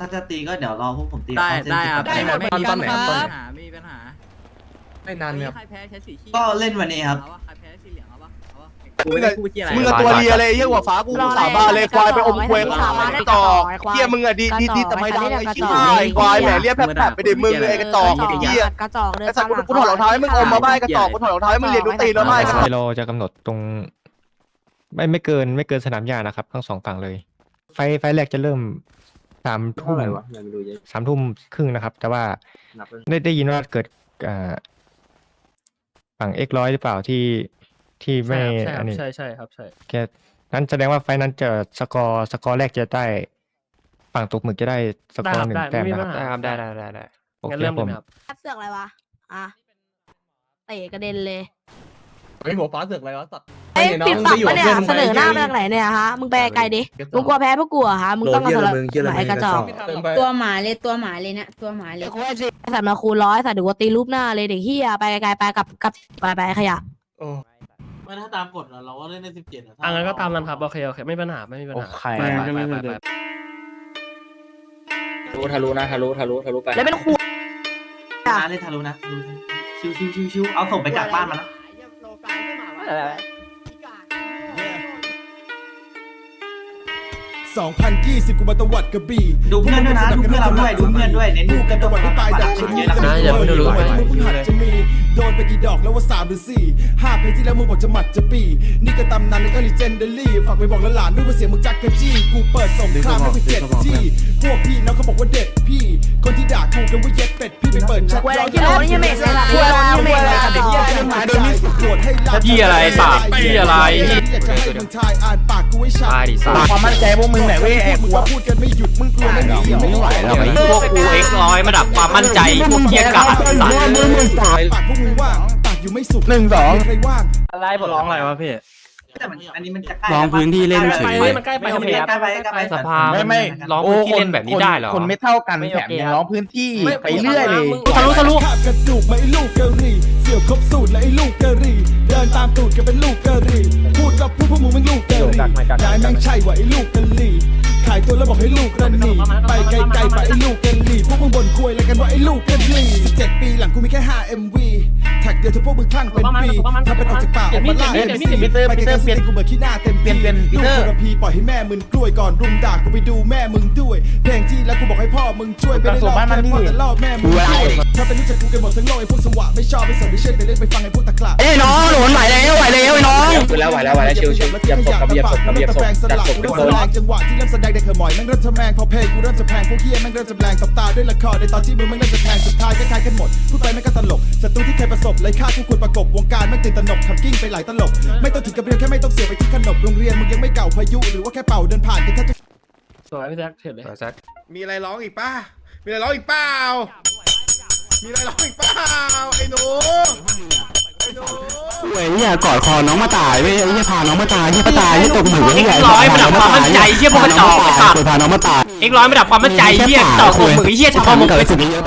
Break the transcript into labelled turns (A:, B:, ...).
A: ถ้าจะตีก็เดี๋ยวรอพวกผมตี
B: ได้
A: เข้าเส้น
B: ได้
A: สิ
B: ครับ
A: ก่อน
B: ได้
A: ได้
B: ครับ
A: ไหม
B: ไม่มี
C: ต
B: ปั
C: อน
B: ญ
C: ไหน
B: หา
C: ครับ
B: ปัญหาไม่มีปัญหา
C: ไม่นานครับ
B: ใครแพ้ใช้สีขี้
A: ก็เล่นวันนี้ครับ
B: เอาวะใครแพ้สีเหลืองเอาปะเอาปะกูไม่ได้พูดที่อะไร
D: มึงกับตัวเลียเลยเยี่ยหัวฟ้ากูสาบานเลยควายไปอมควยข้างหลังไอ้ต่อเยี่ยมึงอะดีดีดีแต่ไม่ดังไอ้ขี้ข้าไอ้ควายแหมเรียกแผลบไปเด็มึงเลยไอ้กระจอกไอ้เหี้ย
E: กระจอกเดิน
D: ไอ้สัตว์กูถอดรองเท้าให้มึงอมมาบ้ากระจอกกูถอดรองเท้าให้มึงเรียนดูตีนมาบ้ากระจอก
F: เเราจะกำหนดตรง ไม่ไม่เกินไม่เกินสนามหญ้านะครับ ทั้งสองฝั่งเลย ไฟไฟแรกจะเริ่ม สามทุ่มสามทุ่มครึ่งนะครับ แต่ว่าได้ได้ยินว่าเกิดอ่าฝั่งเอ็กร้อยหรือเปล่าที่ที่ไม่
C: ใช่ค
F: อั
C: รับ
F: นนี้
C: ใช่ใช่ครับใช่
F: แค่นั้นแสดงว่าไฟนั้นจะสกอร์สกอร์แรกจะได้ ฝั่งตกหมึกจะได้สกอร์หนึ่งแต้มนะครับ
C: ได้ครับได้ได้ได้ได้
F: โอ
C: งั้น
F: เค
C: เริ่ม
F: ผ
C: เลย
F: ม
C: ไหมครับ
E: เสือกอะไรวะ อะ เตะกระเด็นเลย
C: เฮ้ยหัวฟ้าเสือกอะไรวะสัตว์
E: เอ้ยปิดปากปะเนี่ย เสนอหน้ามาจากไหนเนี่ยฮะ มึงไปไกลดิ มึงกลัวแพ้พวกกูเหรอฮะ มึงต้องมาสลับไอ้กระจอก
G: ตัวหมาเลยตัวหมาเลยเนี่ยตัวหมาเลย
E: ไอ้สัตว์มาคูณร้อยสัตว์เดี๋ยวกูตีรูปหน้าเลยเด็กเฮียไปไกลๆไปกับกับไปไปขยะ
H: ไม่ถ้าตามกฎอะเราก็เล่นในสิบเจ็ดอะ
C: อะงั้นก็ตามนั้นครับโอเคโอเคไม่มีปัญหาไม่มีปัญหา
F: โอเค
C: ไปไปไปไป
B: รู้ทะลุนะทะลุทะลุทะลุไป
E: แล้วเป็นคู
A: นะเล่นทะลุนะทะลุชิวชิวชิวชิวเอาส่งไปกลับบ้านมานะ
I: 2020 กูมาตวัดกระบี่
A: ดูเพื่อนด้วยนะดูเพื่อนเราด้วยดูเพื่อนด้วยเน้น
I: ดู
A: ดู
I: กั
A: กันน
I: ตะ
A: ตะ
I: วั
A: วันน
I: ที่ปลายดัก
A: เย
I: ชิ้น
A: อะ
I: นี้
A: นะ
C: อย่าเพิ่งรู้ไป
I: มึงหัดจะมีโดนไปกี่ดอกแล้วว่าสามหรือสี่ห้าเพลงที่แล้วมึงบอกจะหมัดจะปีนี่ก็ตำนานแล้วก็ลีเจนเดอรี่ฝากไปบอกหลานๆด้วยว่าเสียงมึงจักกะจี้กูเปิดสงครามให้มึงเจ็ดจี้พวกพี่น้องเขาบอกว่าเด็ดพี่ คนที่ด่ากูกันว่าเย็ดเป็ดพี่ไปเปิดชัด
E: กูอะไรที่โหลนี่ ร
I: ธให้ลา
C: พี่อะไรปากพี่อะไร
I: อยากจะให้มึงทายอ่านปากกูให้ชัด
C: ตายดิสัตว์
D: ความมั่นใจพวกมึงไหนเว้ยแอก
I: มึง
D: หัว
I: ก็พูดกันไม่หยุดมึงกลัวไม่มีเสียงไม่ไหวแล้ว
B: พวกกูเอ็กร้อยมาดับความมั่นใจพวกเกียร์กาดสัตว์
I: ปากพวกมึงว่างปากอยู่ไม่สุก
D: หนึ่งสอง
I: ใครว่าง
B: อะไรผมร้องอะไรวะพี่
A: แต่มันอันนี้มันจะใกล้
B: ลองพื้นที่เล่นเฉย
C: ไปเลยมันใกล้ไป
A: ไม่โอเคใกล้ไปใกล้ไป
B: สภา
D: ไม่ไม่
B: ร้องพื้นที่เล่นแบบนี้ได้เหรอ
D: คนไม่เท่ากันแถมยังร้องพื้นที่ไปเรื่อยเลย
C: ทะลุทะลุ
I: คาบกระดูกมาไอ้ลูกกะหรี่เสี่ ยวครบสูตรและไอ้ลูกกะหรี่ เดินตามตูดกันเป็นลูกกะหรี่ พูดกับพูดพวกมึงเป็นลูกกะหรี่นายแม่งใช่ว่าไอ้ลูกกะหรี่ ขายตัวแล้วบอกให้ลูกระหนีไปไกลๆไปไอ้ลูกกะหรี่ พวกมึงบ่นคุยอะไรกันว่าไอ้ลูกกะหรี่17 ปีหลังกูมีแค่ 5 MV แท็กเดียวทุกพวกมึงคลั่งเป็นปีถ้าเป็นออกจากป่าออกมาล่า
C: เปลี่ยน
I: MC
C: เปลี่ยนเปลี่ยน
I: ไปไกลๆสติกูเบื่อขี้หน้าเต็ม
D: เปลี่ยนเปลี่ยน
I: ลูก
D: Peter
I: ทรพีปล่อยให้แม่มึงกล้วยก่อนรุมด่ากูไปดูแม่มึงด้วยเพลงที่แล้วกูบอกให้พ่อมึงช่วยไปได้รอบแค่พ่อแต่รอบแม่มึงด้วยถ้าเป็นรู้จักกูกันหมดทั้งโลกไอ้พวกสวะไม่ชอบไม่สนไม่เช่นไปเล่นไปฟังไอ้พวกตะกละ
D: เอ้ยน้องหนุนไหวแล้วไหวแล้วไอ้น้อง
I: คือ แล้วไหวแล้วไหวแล้วชิวชิวยับศพกับยับศพกับยับศพจัดศพเป็นโซนจังหวะที่เริ่มแสดงเด็กขมอยแม่งเริ่มจะแมงพอเพลงกูเริ่มจะแพงพวกเฮียแม่งเริ่มจะแรงตบตาด้วยละครในตอนที่มึงแม่งเริ่มจะแทงสุดท้ายก็คล้ายกันหมดพูดไปแม่งก็ตลกศัตรูที่เคยประสบเลยฆ่าทุกคนประกบวงการแม่งตื่นตระหนกทำกิ้งไปหลายตลก ไม่ต้องถึงกับเรียนแค่ไม่ต้องเสียไปที่ขนบโรงเรียนมึงยังไม่เก่าพายุหรือว่าแค่เป่าเดินผ่านกันแทบจะ
C: สวยพี่แจ็คเถิดเลย
D: มีอะไรร้องอีกป้ามีอะไรร้องอีกเปล่ามีอะไรร้องอีกเปล่าไอ้หนูไอ้หนู
F: เว้ยเนี่ยกอดคอน้องมาตายเว้ยไอ้เนี่ยพาน้องมาตายที่มาตายที่ตกหมึก
B: เอ็กร้อยมาดับความมั่นใจเฮียพวกกระจอไอ้สัตว์
F: พาน้องมาตาย
B: เอ็กร้อยมาดับความมั่นใจเฮียต่อของมึงเฮียชาวบ้านมึง
F: เกิดสุดเยอะ